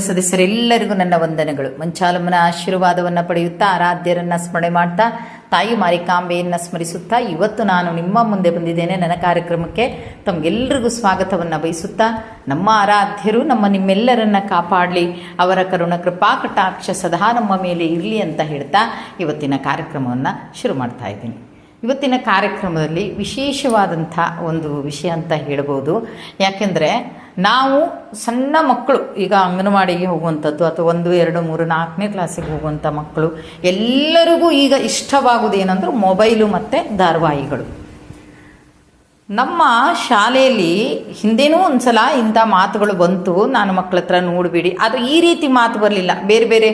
ಸದಸ್ಯರೆಲ್ಲರಿಗೂ ನನ್ನ ವಂದನೆಗಳು ಮಂಚಾಲಮ್ಮನ ಆಶೀರ್ವಾದವನ್ನು ಪಡೆಯುತ್ತಾ ಆರಾಧ್ಯರನ್ನ ಸ್ಮರಣೆ ಮಾಡ್ತಾ ತಾಯಿ ಮಾರಿಕಾಂಬೆಯನ್ನು ಸ್ಮರಿಸುತ್ತಾ ಇವತ್ತು ನಾನು ನಿಮ್ಮ ಮುಂದೆ ಬಂದಿದ್ದೇನೆ ನನ್ನ ಕಾರ್ಯಕ್ರಮಕ್ಕೆ ತಮಗೆಲ್ಲರಿಗೂ ಸ್ವಾಗತವನ್ನು ಬಯಸುತ್ತಾ ನಮ್ಮ ಆರಾಧ್ಯರು ನಮ್ಮ ನಿಮ್ಮೆಲ್ಲರನ್ನ ಕಾಪಾಡಲಿ ಅವರ ಕರುಣ ಕೃಪಾ ಕಟಾಕ್ಷ ಸದಾ ನಮ್ಮ ಮೇಲೆ ಇರಲಿ ಅಂತ ಹೇಳ್ತಾ ಇವತ್ತಿನ ಕಾರ್ಯಕ್ರಮವನ್ನು ಶುರು ಮಾಡ್ತಾ ಇದ್ದೀನಿ ಇವತ್ತಿನ ಕಾರ್ಯಕ್ರಮದಲ್ಲಿ ವಿಶೇಷವಾದಂಥ ಒಂದು ವಿಷಯ ಅಂತ ಹೇಳ್ಬೋದು ಯಾಕೆಂದರೆ ನಾವು ಸಣ್ಣ ಮಕ್ಕಳು, ಈಗ ಅಂಗನವಾಡಿಗೆ ಹೋಗುವಂಥದ್ದು ಅಥವಾ ಒಂದು, ಎರಡು, ಮೂರು, ನಾಲ್ಕನೇ ಕ್ಲಾಸಿಗೆ ಹೋಗುವಂಥ ಮಕ್ಕಳು, ಎಲ್ಲರಿಗೂ ಈಗ ಇಷ್ಟವಾಗುವುದು ಏನಂದ್ರೆ ಮೊಬೈಲು ಮತ್ತು ಧಾರಾವಾಹಿಗಳು. ನಮ್ಮ ಶಾಲೆಯಲ್ಲಿ ಹಿಂದೆನೂ ಒಂದ್ಸಲ ಇಂಥ ಮಾತುಗಳು ಬಂತು. ನಾನು ಮಕ್ಕಳ ಹತ್ರ ನೋಡಬೇಡಿ. ಆದರೆ ಈ ರೀತಿ ಮಾತು ಬರಲಿಲ್ಲ. ಬೇರೆ ಬೇರೆ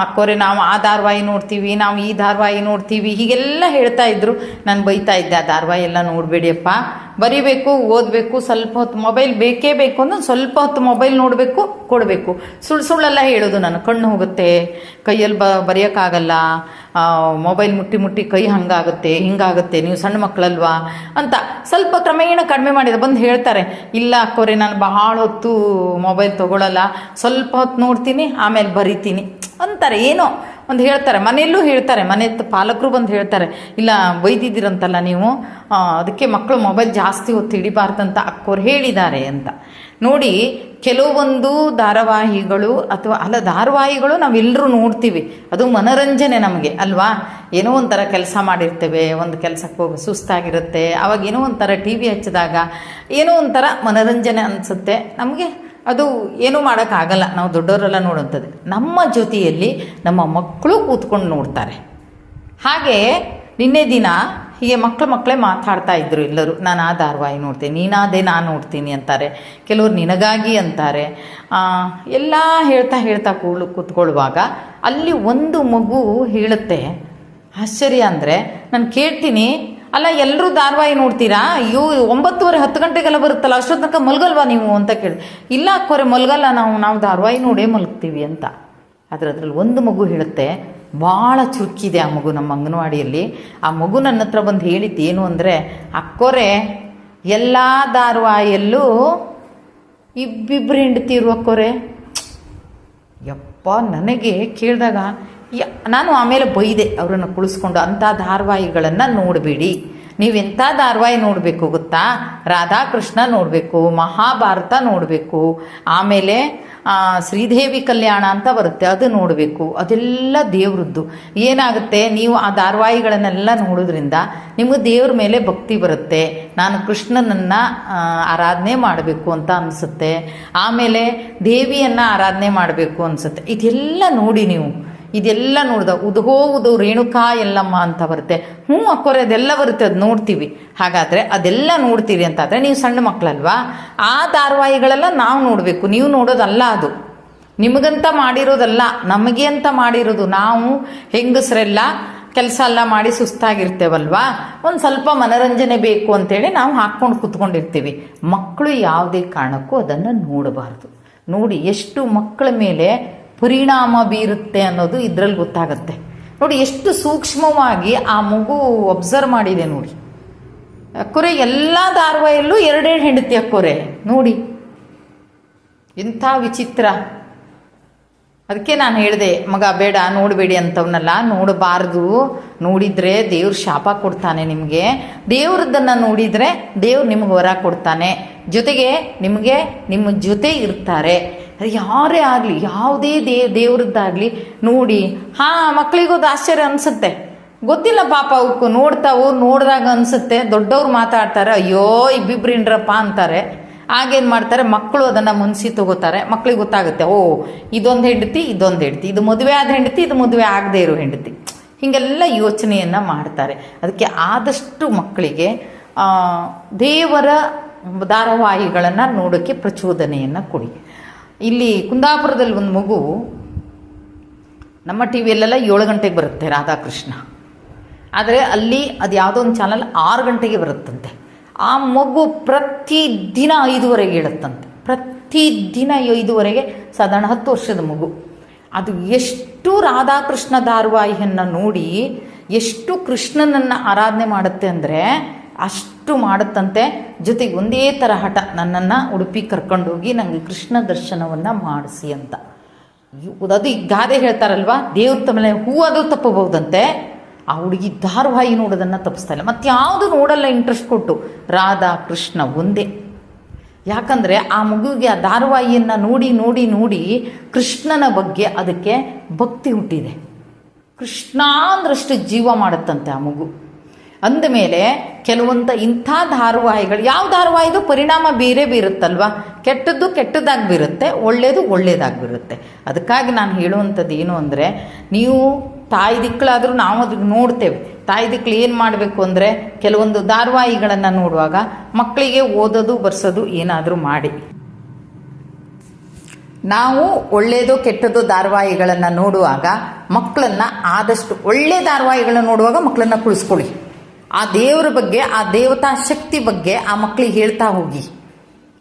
ಅಕ್ಕೋರೆ ನಾವು ಆ ಧಾರಾವಾಹಿ ನೋಡ್ತೀವಿ, ನಾವು ಈ ಧಾರಾವಾಹಿ ನೋಡ್ತೀವಿ, ಹೀಗೆಲ್ಲ ಹೇಳ್ತಾ ಇದ್ರು. ನಾನು ಬೈತಾ ಇದ್ದೆ, ಆ ಧಾರಾವಾಹಿ ಎಲ್ಲ ನೋಡಬೇಡಿಯಪ್ಪ. ಬರಿಬೇಕು, ಓದಬೇಕು, ಸ್ವಲ್ಪ ಹೊತ್ತು ಮೊಬೈಲ್ ಬೇಕೇ ಬೇಕು ಅಂದ್ರೆ ಸ್ವಲ್ಪ ಹೊತ್ತು ಮೊಬೈಲ್ ನೋಡಬೇಕು, ಕೊಡಬೇಕು. ಸುಳ್ಳು ಸುಳ್ಳೆಲ್ಲ ಹೇಳೋದು ನಾನು. ಕಣ್ಣು ಹೋಗುತ್ತೆ. ಕೈಯಲ್ಲಿ ಬ, ಬರೆಯೋಕ್ಕಾಗಲ್ಲ. ಮೊಬೈಲ್ ಮುಟ್ಟಿ ಮುಟ್ಟಿ ಕೈ ಹಂಗಾಗುತ್ತೆ, ಹಿಂಗಾಗುತ್ತೆ, ನೀವು ಸಣ್ಣ ಮಕ್ಕಳಲ್ವಾ ಅಂತ ಸ್ವಲ್ಪ ಕ್ರಮೇಣ ಕಡಿಮೆ ಮಾಡಿದ ಬಂದು ಹೇಳ್ತಾರೆ. ಇಲ್ಲ ಅಕ್ಕೋರೆ, ನಾನು ಬಹಳ ಹೊತ್ತು ಮೊಬೈಲ್ ತೊಗೊಳಲ್ಲ, ಸ್ವಲ್ಪ ಹೊತ್ತು ನೋಡ್ತೀನಿ, ಆಮೇಲೆ ಬರಿತೀನಿ ಅಂತಾರೆ. ಏನೋ ಒಂದು ಹೇಳ್ತಾರೆ, ಮನೆಯಲ್ಲೂ ಹೇಳ್ತಾರೆ, ಮನೆ ಪಾಲಕರು ಬಂದು ಹೇಳ್ತಾರೆ. ಇಲ್ಲ, ಬೈದಿದ್ದೀರಂತಲ್ಲ ನೀವು? ಅದಕ್ಕೆ ಮಕ್ಕಳು ಮೊಬೈಲ್ ಜಾಸ್ತಿ ಹೊತ್ತು ಹಿಡಿಬಾರ್ದಂತ ಅಕ್ಕೋರು ಹೇಳಿದ್ದಾರೆ ಅಂತ. ನೋಡಿ ಕೆಲವೊಂದು ಧಾರಾವಾಹಿಗಳು ಅಥವಾ ಅಲ್ಲ, ಧಾರಾವಾಹಿಗಳು ನಾವೆಲ್ಲರೂ ನೋಡ್ತೀವಿ. ಅದು ಮನರಂಜನೆ ನಮಗೆ, ಅಲ್ವಾ? ಏನೋ ಒಂಥರ ಕೆಲಸ ಮಾಡಿರ್ತೇವೆ, ಒಂದು ಕೆಲಸಕ್ಕೆ ಹೋಗಿ ಸುಸ್ತಾಗಿರುತ್ತೆ, ಅವಾಗ ಏನೋ ಒಂಥರ ಟಿ ವಿ ಹಚ್ಚಿದಾಗ ಏನೋ ಒಂಥರ ಮನರಂಜನೆ ಅನಿಸುತ್ತೆ. ನಮಗೆ ಅದು ಏನೂ ಮಾಡೋಕ್ಕಾಗಲ್ಲ, ನಾವು ದೊಡ್ಡವರೆಲ್ಲ ನೋಡುವಂಥದ್ದು ನಮ್ಮ ಜೊತೆಯಲ್ಲಿ ನಮ್ಮ ಮಕ್ಕಳು ಕೂತ್ಕೊಂಡು ನೋಡ್ತಾರೆ. ಹಾಗೆ ನಿನ್ನೆ ದಿನ ಹೀಗೆ ಮಕ್ಕಳು ಮಕ್ಕಳೇ ಮಾತಾಡ್ತಾ ಇದ್ರು ಎಲ್ಲರೂ. ನಾನು ಆ ಧಾರಾವಾಹಿ ನೋಡ್ತೀನಿ ನೀನಾದೇ ನಾನು ನೋಡ್ತೀನಿ ಅಂತಾರೆ. ಕೆಲವರು ನಿನಗಾಗಿ ಅಂತಾರೆ. ಎಲ್ಲ ಹೇಳ್ತಾ ಹೇಳ್ತಾ ಕೂಳು ಕೂತ್ಕೊಳ್ಳುವಾಗ ಅಲ್ಲಿ ಒಂದು ಮಗು ಹೇಳುತ್ತೆ, ಆಶ್ಚರ್ಯ ಅಂದರೆ ನಾನು ಕೇಳ್ತೀನಿ. ಅಲ್ಲ ಎಲ್ಲರೂ ಧಾರಾವಾಹಿ ನೋಡ್ತೀರಾ? ಅಯ್ಯೋ, ಒಂಬತ್ತುವರೆ ಹತ್ತು ಗಂಟೆಗೆಲ್ಲ ಬರುತ್ತಲ್ಲ, ಅಷ್ಟೊತ್ತು ತನಕ ಮಲಗಲ್ವಾ ನೀವು? ಅಂತ ಕೇಳಿ ಇಲ್ಲ ಕೊರೆ ಮಲಗಲ್ಲ ನಾವು ನಾವು ಧಾರಾವಾಹಿ ನೋಡೇ ಮಲಗ್ತೀವಿ ಅಂತ. ಆದರೆ ಅದರಲ್ಲಿ ಒಂದು ಮಗು ಹೇಳುತ್ತೆ ಭಾಳ ಚುರುಕಿದೆ ಆ ಮಗು ನಮ್ಮ ಅಂಗನವಾಡಿಯಲ್ಲಿ. ಆ ಮಗು ನನ್ನ ಹತ್ರ ಬಂದು ಹೇಳಿದ್ದು ಏನು ಅಂದರೆ, ಅಕ್ಕೋರೆ, ಎಲ್ಲ ಧಾರವಾಹಿಯಲ್ಲೂ ಇಬ್ಬಿಬ್ಬರು ಹೆಂಡತಿರು ಅಕ್ಕೋರೆ. ಯಪ್ಪ, ನನಗೆ ಕೇಳಿದಾಗ ನಾನು ಆಮೇಲೆ ಬೈದೆ, ಅವರನ್ನು ಕುಳಿಸ್ಕೊಂಡು, ಅಂಥ ಧಾರಾವಾಹಿಗಳನ್ನು ನೋಡಬೇಡಿ. ನೀವೆಂಥ ಧಾರವಾಹಿ ನೋಡಬೇಕು ಗೊತ್ತಾ? ರಾಧಾಕೃಷ್ಣ ನೋಡಬೇಕು, ಮಹಾಭಾರತ ನೋಡಬೇಕು, ಆಮೇಲೆ ಶ್ರೀದೇವಿ ಕಲ್ಯಾಣ ಅಂತ ಬರುತ್ತೆ, ಅದು ನೋಡಬೇಕು, ಅದೆಲ್ಲ ದೇವ್ರದ್ದು. ಏನಾಗುತ್ತೆ? ನೀವು ಆ ಧಾರಾವಾಹಿಗಳನ್ನೆಲ್ಲ ನೋಡೋದ್ರಿಂದ ನಿಮಗೆ ದೇವ್ರ ಮೇಲೆ ಭಕ್ತಿ ಬರುತ್ತೆ. ನಾನು ಕೃಷ್ಣನನ್ನು ಆರಾಧನೆ ಮಾಡಬೇಕು ಅಂತ ಅನಿಸುತ್ತೆ. ಆಮೇಲೆ ದೇವಿಯನ್ನು ಆರಾಧನೆ ಮಾಡಬೇಕು ಅನಿಸುತ್ತೆ. ಇದೆಲ್ಲ ನೋಡಿ ನೀವು. ಇದೆಲ್ಲ ನೋಡ್ದ ಉದಹೋ ಉದು ರೇಣುಕಾ ಎಲ್ಲಮ್ಮ ಅಂತ ಬರುತ್ತೆ. ಹ್ಞೂ ಅಕ್ಕೋರೆ, ಅದೆಲ್ಲ ಬರುತ್ತೆ, ಅದು ನೋಡ್ತೀವಿ. ಹಾಗಾದರೆ ಅದೆಲ್ಲ ನೋಡ್ತೀರಿ ಅಂತಾದರೆ ನೀವು ಸಣ್ಣ ಮಕ್ಕಳಲ್ವಾ ಆ ಧಾರಾವಾಹಿಗಳೆಲ್ಲ ನಾವು ನೋಡಬೇಕು, ನೀವು ನೋಡೋದಲ್ಲ ಅದು. ನಿಮಗಂತ ಮಾಡಿರೋದಲ್ಲ, ನಮಗೆ ಅಂತ ಮಾಡಿರೋದು ನಾವು ಹೆಂಗಸರೆಲ್ಲ ಕೆಲಸ ಎಲ್ಲ ಮಾಡಿ ಸುಸ್ತಾಗಿರ್ತೇವಲ್ವಾ? ಒಂದು ಸ್ವಲ್ಪ ಮನರಂಜನೆ ಬೇಕು ಅಂತೇಳಿ ನಾವು ಹಾಕ್ಕೊಂಡು ಕೂತ್ಕೊಂಡಿರ್ತೀವಿ. ಮಕ್ಕಳು ಯಾವುದೇ ಕಾರಣಕ್ಕೂ ಅದನ್ನು ನೋಡಬಾರ್ದು. ನೋಡಿ, ಎಷ್ಟು ಮಕ್ಕಳ ಮೇಲೆ ಪರಿಣಾಮ ಬೀರುತ್ತೆ ಅನ್ನೋದು ಇದರಲ್ಲಿ ಗೊತ್ತಾಗುತ್ತೆ. ನೋಡಿ, ಎಷ್ಟು ಸೂಕ್ಷ್ಮವಾಗಿ ಆ ಮಗು ಒಬ್ಸರ್ವ್ ಮಾಡಿದೆ ನೋಡಿ. ಅಕ್ಕೋರೆ ಎಲ್ಲ ಧಾರವಾಹಿಯಲ್ಲೂ ಎರಡೆರಡು ಹೆಂಡತಿ ಅಕ್ಕೋರೆ ನೋಡಿ ಇಂಥ ವಿಚಿತ್ರ. ಅದಕ್ಕೆ ನಾನು ಹೇಳಿದೆ, ಮಗ ಬೇಡ, ನೋಡಬೇಡಿ ಅಂತವನ್ನೆಲ್ಲ ನೋಡಬಾರ್ದು. ನೋಡಿದರೆ ದೇವ್ರ ಶಾಪ ಕೊಡ್ತಾನೆ ನಿಮಗೆ. ದೇವ್ರದ್ದನ್ನು ನೋಡಿದರೆ ದೇವ್ರು ನಿಮ್ಗೆ ವರ ಕೊಡ್ತಾನೆ. ಜೊತೆಗೆ ನಿಮಗೆ ನಿಮ್ಮ ಜೊತೆ ಇರ್ತಾರೆ. ಅದು ಯಾರೇ ಆಗಲಿ, ಯಾವುದೇ ದೇ, ದೇವ್ರದ್ದಾಗಲಿ ನೋಡಿ, ಹಾಂ ಮಕ್ಕಳಿಗೋದು ಆಶ್ಚರ್ಯ ಅನಿಸುತ್ತೆ. ಗೊತ್ತಿಲ್ಲ ಪಾಪ ಅವಕ್ಕೂ ನೋಡ್ತಾವು ನೋಡಿದಾಗ ಅನಿಸುತ್ತೆ, ದೊಡ್ಡವ್ರು ಮಾತಾಡ್ತಾರೆ, ಅಯ್ಯೋ ಇಬ್ಬಿಬ್ರಿಂಡ್ರಪ್ಪ ಅಂತಾರೆ. ಆಗೇನು ಮಾಡ್ತಾರೆ ಮಕ್ಕಳು ಅದನ್ನು ಮುನ್ಸಿ ತಗೋತಾರೆ. ಮಕ್ಕಳಿಗೆ ಗೊತ್ತಾಗುತ್ತೆ, ಓ, ಇದೊಂದು ಹೆಂಡತಿ ಇದೊಂದು ಹೆಂಡತಿ. ಇದು ಮದುವೆ ಆದ ಹೆಂಡತಿ, ಇದು ಮದುವೆ ಆಗದೇ ಇರೋ ಹೆಂಡತಿ. ಹೀಗೆಲ್ಲ ಯೋಚನೆಯನ್ನು ಮಾಡ್ತಾರೆ. ಅದಕ್ಕೆ ಆದಷ್ಟು ಮಕ್ಕಳಿಗೆ ದೇವರ ಧಾರಾವಾಹಿಗಳನ್ನು ನೋಡೋಕ್ಕೆ ಪ್ರಚೋದನೆಯನ್ನು ಕೊಡಿ. ಇಲ್ಲಿ ಕುಂದಾಪುರದಲ್ಲಿ ಒಂದು ಮಗು, ನಮ್ಮ ಟಿ ವಿಯಲ್ಲೆಲ್ಲ ಏಳು ಗಂಟೆಗೆ ಬರುತ್ತೆ ರಾಧಾಕೃಷ್ಣ. ಆದರೆ ಅಲ್ಲಿ ಅದು ಯಾವುದೋ ಒಂದು ಚಾನಲ್ ಆರು ಗಂಟೆಗೆ ಬರುತ್ತಂತೆ. ಆ ಮಗು ಪ್ರತಿದಿನ ಐದುವರೆಗೆ ಹೇಳುತ್ತಂತೆ ಪ್ರತಿದಿನ ಐದುವರೆಗೆ ಸಾಧಾರಣ ಹತ್ತು ವರ್ಷದ ಮಗು. ಅದು ಎಷ್ಟು ರಾಧಾಕೃಷ್ಣ ಧಾರವಾಹಿಯನ್ನು ನೋಡಿ ಎಷ್ಟು ಕೃಷ್ಣನನ್ನು ಆರಾಧನೆ ಮಾಡುತ್ತೆ ಅಂದರೆ ಅಷ್ಟು ಮಾಡುತ್ತಂತೆ. ಜೊತೆಗೆ ಒಂದೇ ಥರ ಹಠ ನನ್ನನ್ನು ಉಡುಪಿ ಕರ್ಕೊಂಡೋಗಿ ನನಗೆ ಕೃಷ್ಣ ದರ್ಶನವನ್ನು ಮಾಡಿಸಿ ಅಂತ. ಅದು ಈ ಗಾದೆ ಹೇಳ್ತಾರಲ್ವಾ? ದೇವ್ರ ತಮ್ಮನೆ ಹೂ ಅದು ತಪ್ಪಬಹುದಂತೆ. ಆ ಹುಡುಗಿ ಧಾರವಾಹಿ ನೋಡೋದನ್ನು ತಪ್ಪಿಸ್ತಾ ಇಲ್ಲ. ಮತ್ತೆ ಯಾವುದು ನೋಡಲ್ಲ ಇಂಟ್ರೆಸ್ಟ್ ಕೊಟ್ಟು. ರಾಧಾ, ಕೃಷ್ಣ ಒಂದೇ. ಯಾಕಂದರೆ ಆ ಮಗುವಿಗೆ ಆ ಧಾರವಾಹಿಯನ್ನು ನೋಡಿ ನೋಡಿ ನೋಡಿ ಕೃಷ್ಣನ ಬಗ್ಗೆ ಅದಕ್ಕೆ ಭಕ್ತಿ ಹುಟ್ಟಿದೆ. ಕೃಷ್ಣ ಅಂದ್ರಷ್ಟು ಜೀವ ಮಾಡುತ್ತಂತೆ ಆ ಮಗು. ಅಂದಮೇಲೆ ಕೆಲವೊಂದು ಇಂಥ ಧಾರಾವಾಹಿಗಳು, ಯಾವ ಧಾರಾವಾಹಿಗೂ ಪರಿಣಾಮ ಬೇರೆ ಬೀರುತ್ತಲ್ವಾ? ಕೆಟ್ಟದ್ದು ಕೆಟ್ಟದಾಗಿ ಬೀರುತ್ತೆ ಒಳ್ಳೆಯದು ಒಳ್ಳೆಯದಾಗಿ ಬೀರುತ್ತೆ. ಅದಕ್ಕಾಗಿ ನಾನು ಹೇಳುವಂಥದ್ದು ಏನು ಅಂದರೆ, ನೀವು ತಾಯಿ ದಿಕ್ಕಳಾದರೂ ನಾವು ಅದಕ್ಕೆ ನೋಡ್ತೇವೆ. ತಾಯಿ ದಿಕ್ಕಳು ಏನು ಮಾಡಬೇಕು ಅಂದರೆ, ಕೆಲವೊಂದು ಧಾರಾವಾಹಿಗಳನ್ನು ನೋಡುವಾಗ ಮಕ್ಕಳಿಗೆ ಓದೋದು, ಬರ್ಸೋದು ಏನಾದರೂ ಮಾಡಿ. ನಾವು ಒಳ್ಳೆಯದು ಕೆಟ್ಟದ್ದು ಧಾರಾವಾಹಿಗಳನ್ನು ನೋಡುವಾಗ ಮಕ್ಕಳನ್ನು ಆದಷ್ಟು ಒಳ್ಳೆ ಧಾರಾವಾಹಿಗಳನ್ನ ನೋಡುವಾಗ ಮಕ್ಕಳನ್ನು ಕುಳಿಸ್ಕೊಳ್ಳಿ. ಆ ದೇವರ ಬಗ್ಗೆ, ಆ ದೇವತಾ ಶಕ್ತಿ ಬಗ್ಗೆ ಆ ಮಕ್ಕಳಿಗೆ ಹೇಳ್ತಾ ಹೋಗಿ.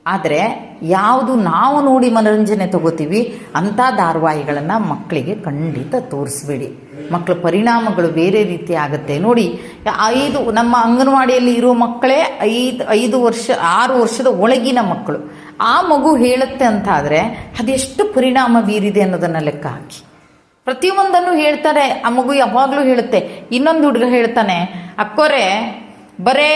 ಆದರೆ ಯಾವುದು ನಾವು ನೋಡಿ ಮನೋರಂಜನೆ ತಗೋತೀವಿ, ಅಂಥ ಧಾರಾವಾಹಿಗಳನ್ನು ಮಕ್ಕಳಿಗೆ ಖಂಡಿತ ತೋರಿಸ್ಬೇಡಿ. ಮಕ್ಕಳ ಪರಿಣಾಮಗಳು ಬೇರೆ ರೀತಿ ಆಗುತ್ತೆ. ನೋಡಿ, ಐದು, ನಮ್ಮ ಅಂಗನವಾಡಿಯಲ್ಲಿ ಇರೋ ಮಕ್ಕಳೇ ಐದು ಐದು ವರ್ಷ, ಆರು ವರ್ಷದ ಒಳಗಿನ ಮಕ್ಕಳು. ಆ ಮಗು ಹೇಳುತ್ತೆ ಅಂತ ಆದರೆ ಅದೆಷ್ಟು ಪರಿಣಾಮ ಬೀರಿದೆ ಅನ್ನೋದನ್ನು ಲೆಕ್ಕ ಹಾಕಿ. ಪ್ರತಿಯೊಂದನ್ನು ಹೇಳ್ತಾರೆ. ಆ ಮಗು ಯಾವಾಗಲೂ ಹೇಳುತ್ತೆ. ಇನ್ನೊಂದು ಹುಡುಗ ಹೇಳ್ತಾನೆ, ಅಕ್ಕೋರೆ, ಬರೇ,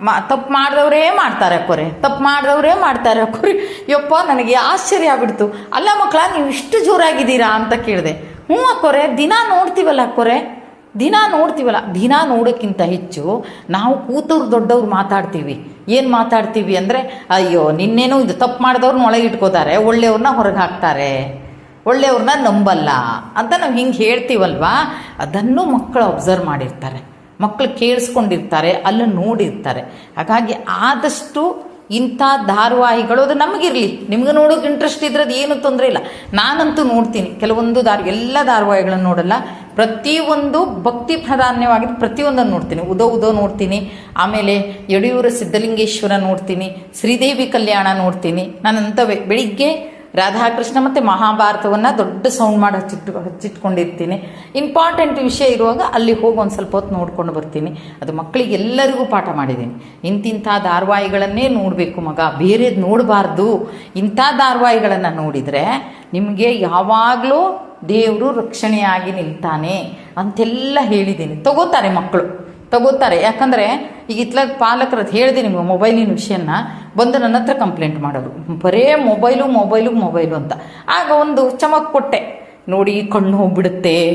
ಮಾ, ತಪ್ಪು ಮಾಡಿದವರೇ ಮಾಡ್ತಾರೆ ಅಕ್ಕೋರೆ. ತಪ್ಪು ಮಾಡಿದವರೇ ಮಾಡ್ತಾರೆ ಅಕ್ಕೋರಿ. ಯಪ್ಪ, ನನಗೆ ಆಶ್ಚರ್ಯ ಆಗ್ಬಿಡ್ತು. ಅಲ್ಲ ಮಕ್ಕಳ, ನೀವು ಇಷ್ಟು ಜೋರಾಗಿದ್ದೀರಾ? ಅಂತ ಕೇಳಿದೆ. ಹ್ಞೂ ಅಕ್ಕೋರೆ, ದಿನ ನೋಡ್ತೀವಲ್ಲ ಅಕ್ಕೋರೆ. ದಿನ ನೋಡ್ತೀವಲ್ಲ. ದಿನ ನೋಡೋಕ್ಕಿಂತ ಹೆಚ್ಚು ನಾವು ಕೂತವ್ರು ದೊಡ್ಡವ್ರು ಮಾತಾಡ್ತೀವಿ. ಏನು ಮಾತಾಡ್ತೀವಿ ಅಂದರೆ, ಅಯ್ಯೋ, ನಿನ್ನೇನು ಇದು ತಪ್ಪು ಮಾಡಿದವ್ರನ್ನ ಒಳಗೆ ಇಟ್ಕೋತಾರೆ ಒಳ್ಳೆಯವ್ರನ್ನ ಹೊರಗೆ ಹಾಕ್ತಾರೆ. ಒಳ್ಳೆಯವ್ರನ್ನ ನಂಬಲ್ಲ ಅಂತ ನಾವು ಹಿಂಗೆ ಹೇಳ್ತೀವಲ್ವಾ? ಅದನ್ನು ಮಕ್ಕಳು ಅಬ್ಸರ್ವ್ ಮಾಡಿರ್ತಾರೆ. ಮಕ್ಕಳು ಕೇಳಿಸ್ಕೊಂಡಿರ್ತಾರೆ, ಅಲ್ಲ ನೋಡಿರ್ತಾರೆ. ಹಾಗಾಗಿ ಆದಷ್ಟು ಇಂಥ ಧಾರಾವಾಹಿಗಳು ಅದು ನಮಗಿರಲಿ. ನಿಮ್ಗೆ ನೋಡೋಕೆ ಇಂಟ್ರೆಸ್ಟ್ ಇದ್ರೆ ಅದು ಏನು ತೊಂದರೆ ಇಲ್ಲ. ನಾನಂತೂ ನೋಡ್ತೀನಿ. ಕೆಲವೊಂದು ದಾರಿ ಎಲ್ಲ ಧಾರಾವಾಹಿಗಳನ್ನು ನೋಡಲ್ಲ. ಪ್ರತಿಯೊಂದು ಭಕ್ತಿ ಪ್ರಾಧಾನ್ಯವಾಗಿದ್ದು ಪ್ರತಿಯೊಂದನ್ನು ನೋಡ್ತೀನಿ. ಉದೋ ಉದೋ ನೋಡ್ತೀನಿ. ಆಮೇಲೆ ಯಡಿಯೂರ ಸಿದ್ಧಲಿಂಗೇಶ್ವರ ನೋಡ್ತೀನಿ. ಶ್ರೀದೇವಿ ಕಲ್ಯಾಣ ನೋಡ್ತೀನಿ. ನಾನು ಅಂಥವೇ ಬೆಳಿಗ್ಗೆ ರಾಧಾಕೃಷ್ಣ ಮತ್ತು ಮಹಾಭಾರತವನ್ನು ದೊಡ್ಡ ಸೌಂಡ್ ಮಾಡಿ ಹಚ್ಚಿಟ್ಟು, ಹಚ್ಚಿಟ್ಕೊಂಡಿರ್ತೀನಿ. ಇಂಪಾರ್ಟೆಂಟ್ ವಿಷಯ ಇರುವಾಗ ಅಲ್ಲಿ ಹೋಗಿ ಒಂದು ಸ್ವಲ್ಪ ಹೊತ್ತು ನೋಡ್ಕೊಂಡು ಬರ್ತೀನಿ. ಅದು ಮಕ್ಕಳಿಗೆ ಎಲ್ಲರಿಗೂ ಪಾಠ ಮಾಡಿದ್ದೀನಿ. ಇಂತಿಂಥ ಧಾರಾವಾಹಿಗಳನ್ನೇ ನೋಡಬೇಕು ಮಗ. ಬೇರೆದು ನೋಡಬಾರ್ದು. ಇಂಥ ಧಾರಾವಾಹಿಗಳನ್ನು ನೋಡಿದರೆ ನಿಮಗೆ ಯಾವಾಗಲೂ ದೇವರು ರಕ್ಷಣೆಯಾಗಿ ನಿಲ್ತಾನೆ ಅಂತೆಲ್ಲ ಹೇಳಿದ್ದೀನಿ. ತಗೋತಾರೆ ಮಕ್ಕಳು ತಗೋತಾರೆ. ಯಾಕಂದರೆ ಈಗ ಇತ್ಲಾಗ ಪಾಲಕರ ಹೇಳಿದೆ ನಿಮಗೆ ಮೊಬೈಲಿನ ವಿಷಯನ ಬಂದು ನನ್ನ ಹತ್ರ ಕಂಪ್ಲೇಂಟ್ ಮಾಡೋರು. ಬರೇ ಮೊಬೈಲು ಮೊಬೈಲು ಮೊಬೈಲು ಅಂತ. ಆಗ ಒಂದು ಚಮಕ್ ಕೊಟ್ಟೆ. ನೋಡಿ, ಕಣ್ಣು ಹೋಗ್ಬಿಡುತ್ತೆ.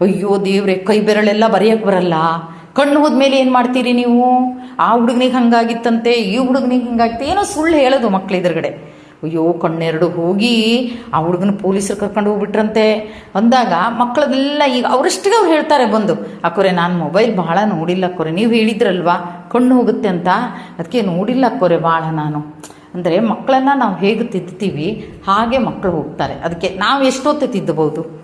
ಅಯ್ಯೋ ದೇವ್ರೆ, ಕೈ ಬೆರಳೆಲ್ಲ ಬರೆಯೋಕ್ಕೆ ಬರಲ್ಲ. ಕಣ್ಣು ಹೋದ್ಮೇಲೆ ಏನು ಮಾಡ್ತೀರಿ ನೀವು? ಆ ಹುಡುಗನಿಗೆ ಹಂಗಾಗಿತ್ತಂತೆ, ಈ ಹುಡುಗನಿಗೆ ಹಿಂಗಾಗಿತ್ತು. ಏನೋ ಸುಳ್ಳು ಹೇಳೋದು ಮಕ್ಳು ಎದುರುಗಡೆ. ಅಯ್ಯೋ, ಕಣ್ಣೆರಡು ಹೋಗಿ ಆ ಹುಡುಗನ ಪೊಲೀಸರು ಕರ್ಕೊಂಡು ಹೋಗ್ಬಿಟ್ರಂತೆ. ಅಂದಾಗ ಮಕ್ಕಳದೆಲ್ಲ ಈಗ ಅವರಷ್ಟಿಗೆ ಅವ್ರು ಹೇಳ್ತಾರೆ ಬಂದು, ಅಕ್ಕೋರೆ, ನಾನು ಮೊಬೈಲ್ ಭಾಳ ನೋಡಿಲ್ಲ ಅಕ್ಕೋರೆ, ನೀವು ಹೇಳಿದ್ರಲ್ವಾ? ಕಣ್ಣು ಹೋಗುತ್ತೆ ಅಂತ? ಅದಕ್ಕೆ ನೋಡಿಲ್ಲ ಅಕ್ಕೋರೆ, ಭಾಳ ನಾನು. ಅಂದರೆ ಮಕ್ಕಳನ್ನು ನಾವು ಹೇಗೆ ತಿದ್ದುತ್ತೀವಿ ಹಾಗೆ ಮಕ್ಕಳು ಹೋಗ್ತಾರೆ. ಅದಕ್ಕೆ ನಾವು ಎಷ್ಟೊತ್ತು ತಿದ್ದಬಹುದು?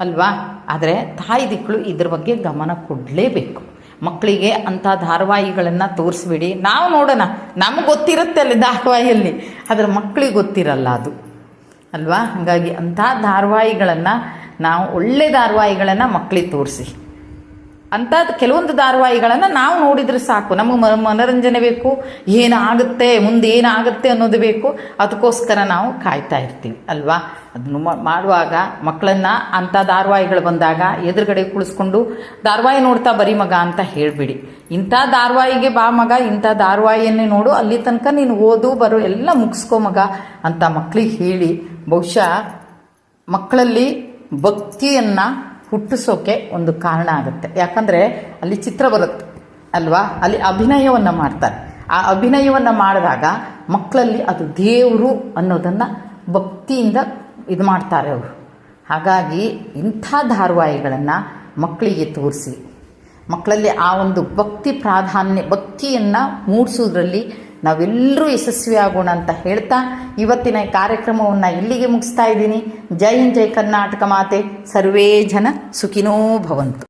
ಅಲ್ವಾ? ಆದರೆ ತಾಯಿ ದಿಕ್ಕಳು ಇದ್ರ ಬಗ್ಗೆ ಗಮನ ಕೊಡಲೇಬೇಕು. ಮಕ್ಕಳಿಗೆ ಅಂಥ ಧಾರಾವಾಹಿಗಳನ್ನು ತೋರಿಸ್ಬಿಡಿ. ನಾವು ನೋಡೋಣ, ನಮಗೆ ಗೊತ್ತಿರುತ್ತೆ ಅಲ್ಲಿ ಧಾರಾವಾಹಿಯಲ್ಲಿ, ಆದರೆ ಮಕ್ಕಳಿಗೆ ಗೊತ್ತಿರಲ್ಲ ಅದು. ಅಲ್ವಾ? ಹಾಗಾಗಿ ಅಂಥ ಧಾರಾವಾಹಿಗಳನ್ನು, ನಾವು ಒಳ್ಳೆ ಧಾರಾವಾಹಿಗಳನ್ನು ಮಕ್ಕಳಿಗೆ ತೋರಿಸಿ. ಅಂಥದ್ದು ಕೆಲವೊಂದು ಧಾರಾವಾಹಿಗಳನ್ನು ನಾವು ನೋಡಿದರೆ ಸಾಕು. ನಮಗೆ ಮನೋರಂಜನೆ ಬೇಕು, ಏನಾಗುತ್ತೆ ಮುಂದೆ ಏನಾಗುತ್ತೆ ಅನ್ನೋದು ಬೇಕು. ಅದಕ್ಕೋಸ್ಕರ ನಾವು ಕಾಯ್ತಾ ಇರ್ತೀವಿ, ಅಲ್ವಾ? ಅದನ್ನು ಮಾಡುವಾಗ ಮಕ್ಕಳನ್ನ ಅಂಥ ಧಾರಾವಾಹಿಗಳು ಬಂದಾಗ ಎದುರುಗಡೆ ಕುಳಿಸ್ಕೊಂಡು ಧಾರಾವಾಹಿ ನೋಡ್ತಾ ಬರೀ ಮಗ ಅಂತ ಹೇಳಿಬಿಡಿ. ಇಂಥ ಧಾರಾವಾಹಿಗೆ ಬಾ ಮಗ, ಇಂಥ ಧಾರಾವಾಹಿಯನ್ನೇ ನೋಡು. ಅಲ್ಲಿ ತನಕ ನೀನು ಓದು, ಬರೋ, ಎಲ್ಲ ಮುಗಿಸ್ಕೊ ಮಗ ಅಂತ ಮಕ್ಕಳಿಗೆ ಹೇಳಿ ಬಹುಶಃ ಮಕ್ಕಳಲ್ಲಿ ಭಕ್ತಿಯನ್ನು ಹುಟ್ಟಿಸೋಕೆ ಒಂದು ಕಾರಣ ಆಗುತ್ತೆ. ಯಾಕಂದರೆ ಅಲ್ಲಿ ಚಿತ್ರ ಬರುತ್ತೆ, ಅಲ್ವಾ? ಅಲ್ಲಿ ಅಭಿನಯವನ್ನು ಮಾಡ್ತಾರೆ. ಆ ಅಭಿನಯವನ್ನು ಮಾಡಿದಾಗ ಮಕ್ಕಳಲ್ಲಿ ಅದು ದೇವರು ಅನ್ನೋದನ್ನು ಭಕ್ತಿಯಿಂದ ಇದು ಮಾಡ್ತಾರೆ ಅವರು. ಹಾಗಾಗಿ ಇಂಥ ಧಾರಾವಾಹಿಗಳನ್ನು ಮಕ್ಕಳಿಗೆ ತೋರಿಸಿ, ಮಕ್ಕಳಲ್ಲಿ ಆ ಒಂದು ಭಕ್ತಿ ಪ್ರಾಧಾನ್ಯ, ಭಕ್ತಿಯನ್ನು ಮೂಡಿಸೋದ್ರಲ್ಲಿ ನಾವೆಲ್ಲರೂ ಯಶಸ್ವಿ ಆಗೋಣ ಅಂತ ಹೇಳ್ತಾ ಇವತ್ತಿನ ಕಾರ್ಯಕ್ರಮವನ್ನು ಇಲ್ಲಿಗೆ ಮುಗಿಸ್ತಾ ಇದ್ದೀನಿ. ಜೈ ಜೈ ಕರ್ನಾಟಕ ಮಾತೆ. ಸರ್ವೇ ಜನ ಸುಖಿನೋ ಭವಂತು.